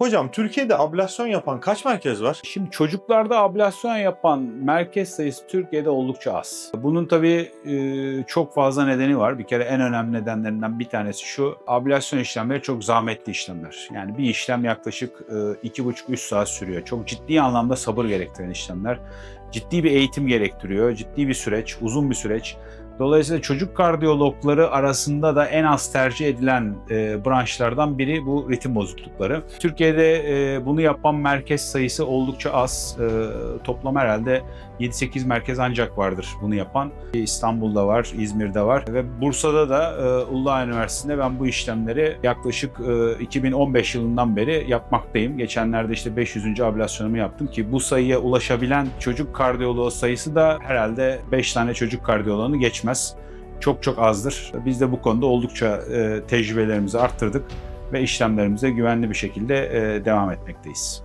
Hocam Türkiye'de ablasyon yapan kaç merkez var? Şimdi çocuklarda ablasyon yapan merkez sayısı Türkiye'de oldukça az. Bunun tabii e, çok fazla nedeni var. Bir kere en önemli nedenlerinden bir tanesi şu. Ablasyon işlemleri çok zahmetli işlemler. Yani bir işlem yaklaşık e, 2,5-3 saat sürüyor. Çok ciddi anlamda sabır gerektiren işlemler. Ciddi bir eğitim gerektiriyor. Ciddi bir süreç, uzun bir süreç. Dolayısıyla çocuk kardiyologları arasında da en az tercih edilen e, branşlardan biri bu ritim bozuklukları. Türkiye'de e, bunu yapan merkez sayısı oldukça az. E, toplam herhalde 7-8 merkez ancak vardır bunu yapan. İstanbul'da var, İzmir'de var ve Bursa'da da e, Uludağ Üniversitesi'nde ben bu işlemleri yaklaşık e, 2015 yılından beri yapmaktayım. Geçenlerde işte 500. ablasyonumu yaptım ki bu sayıya ulaşabilen çocuk kardiyoloğu sayısı da herhalde 5 tane çocuk kardiyoloğunu geçmez. Çok çok azdır. Biz de bu konuda oldukça e, tecrübelerimizi arttırdık ve işlemlerimize güvenli bir şekilde e, devam etmekteyiz.